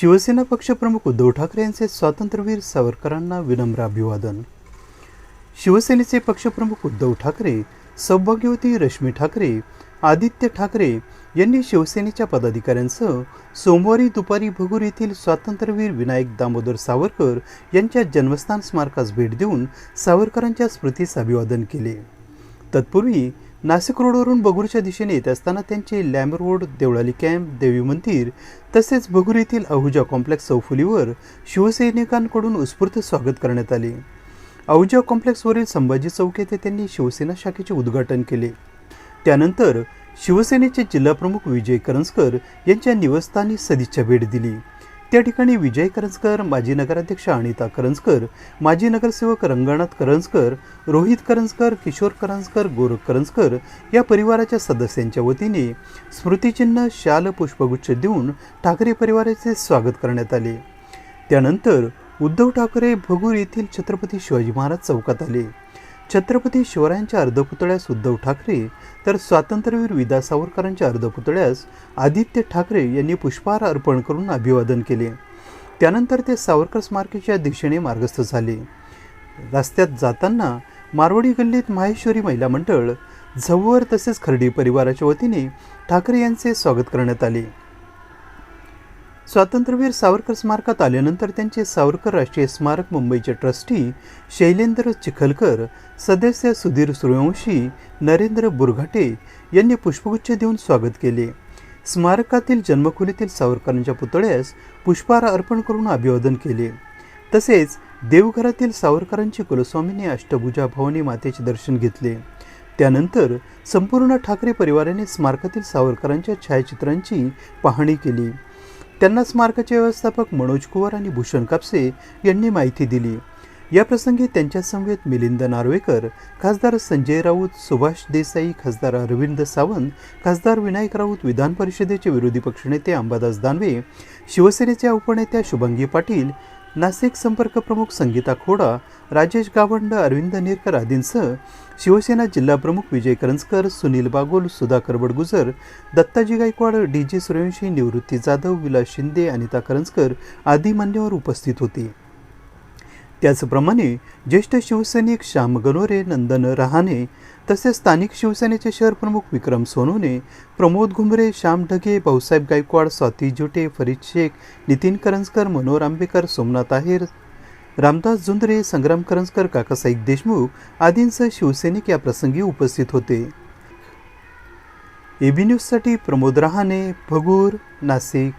शिवसेना पक्षप्रमुख उद्धव ठाकरे यांचे स्वातंत्र्यवीर सावरकरांना विनम्र अभिवादन. शिवसेनेचे पक्षप्रमुख उद्धव ठाकरे सौभाग्यवती रश्मी ठाकरे आदित्य ठाकरे यांनी शिवसेनेच्या पदाधिकाऱ्यांसह सोमवारी दुपारी भगूर येथील स्वातंत्र्यवीर विनायक दामोदर सावरकर यांच्या जन्मस्थान स्मारकास भेट देऊन सावरकरांच्या स्मृतीस अभिवादन केले. तत्पूर्वी नाशिक रोडवरून बगूरच्या दिशेने येत असताना त्यांचे लॅम रोड देवळाली कॅम्प देवी मंदिर तसेच बगूर येथील आहुजा कॉम्प्लेक्स चौफुलीवर शिवसैनिकांकडून उत्स्फूर्त स्वागत करण्यात आले. आहुजा कॉम्प्लेक्सवरील संभाजी चौक येथे त्यांनी शिवसेना शाखेचे उद्घाटन केले. त्यानंतर शिवसेनेचे जिल्हाप्रमुख विजय करंजकर यांच्या निवासस्थानी सदिच्छा भेट दिली. त्या ठिकाणी विजय करंजकर माजी नगराध्यक्ष अनिता करंजकर माजी नगरसेवक रंगनाथ करंजकर रोहित करंजकर किशोर करंजकर गोरख करंजकर या परिवाराच्या सदस्यांच्या वतीने स्मृतिचिन्ह शाल पुष्पगुच्छ देऊन ठाकरे परिवाराचे स्वागत करण्यात आले. त्यानंतर उद्धव ठाकरे भगूर येथील छत्रपती शिवाजी महाराज चौकात आले. छत्रपती शिवरायांच्या अर्धपुतळ्यास उद्धव ठाकरे तर स्वातंत्र्यवीर विदा सावरकरांच्या अर्धपुतळ्यास आदित्य ठाकरे यांनी पुष्पहार अर्पण करून अभिवादन केले. त्यानंतर ते सावरकर स्मारकेच्या दिशेने मार्गस्थ झाले. रस्त्यात जाताना मारवाडी गल्लीत माहेश्वरी महिला मंडळ झव्वर तसेच खर्डी परिवाराच्या वतीने ठाकरे यांचे स्वागत करण्यात आले. स्वातंत्र्यवीर सावरकर स्मारकात आल्यानंतर त्यांचे सावरकर राष्ट्रीय स्मारक मुंबईचे ट्रस्टी शैलेंद्र चिखलकर सदस्य सुधीर सूर्यवंशी नरेंद्र बुरघाटे यांनी पुष्पगुच्छ देऊन स्वागत केले. स्मारकातील जन्मखोलीतील सावरकरांच्या पुतळ्यास पुष्पहार अर्पण करून अभिवादन केले. तसेच देवघरातील सावरकरांची कुलस्वामीने अष्टभुजा भवानी मातेचे दर्शन घेतले. त्यानंतर संपूर्ण ठाकरे परिवाराने स्मारकातील सावरकरांच्या छायाचित्रांची पाहणी केली. त्यांना स्मारकाचे व्यवस्थापक मनोज कुवार आणि भूषण कापसे यांनी माहिती दिली. या प्रसंगी त्यांच्या मिलिंद नार्वेकर खासदार संजय राऊत सुभाष देसाई खासदार अरविंद सावंत खासदार विनायक राऊत विधान परिषदेचे विरोधी पक्षनेते अंबादास दानवे शिवसेनेच्या उपनेत्या शुभंगी पाटील नाशिक संपर्क प्रमुख संगीता खोडा राजेश गावंड अरविंद नेरकर आदींसह शिवसेना जिल्हाप्रमुख विजय करंजकर सुनील बागोल सुधाकर बडगुजर दत्ताजी गायकवाड डी जे सूर्यवंशी निवृत्ती जाधव विलास शिंदे अनिता करंजकर आदी मान्यवर उपस्थित होते. त्याचप्रमाणे ज्येष्ठ शिवसैनिक श्याम गनोरे नंदन रहाणे तसेच स्थानिक शिवसेनेचे शहरप्रमुख विक्रम सोनूने प्रमोद घुमरे श्याम ढगे भाऊसाहेब गायकवाड स्वाती जुटे फरीद शेख नितीन करंजकर मनोहर आंबेकर सोमनाथ आहेर रामदास जुंद्रे संग्राम करंजकर काकासाहेब देशमुख आदींसह शिवसैनिक या प्रसंगी उपस्थित होते. एबी न्यूजसाठी प्रमोद रहाणे भगूर नाशिक.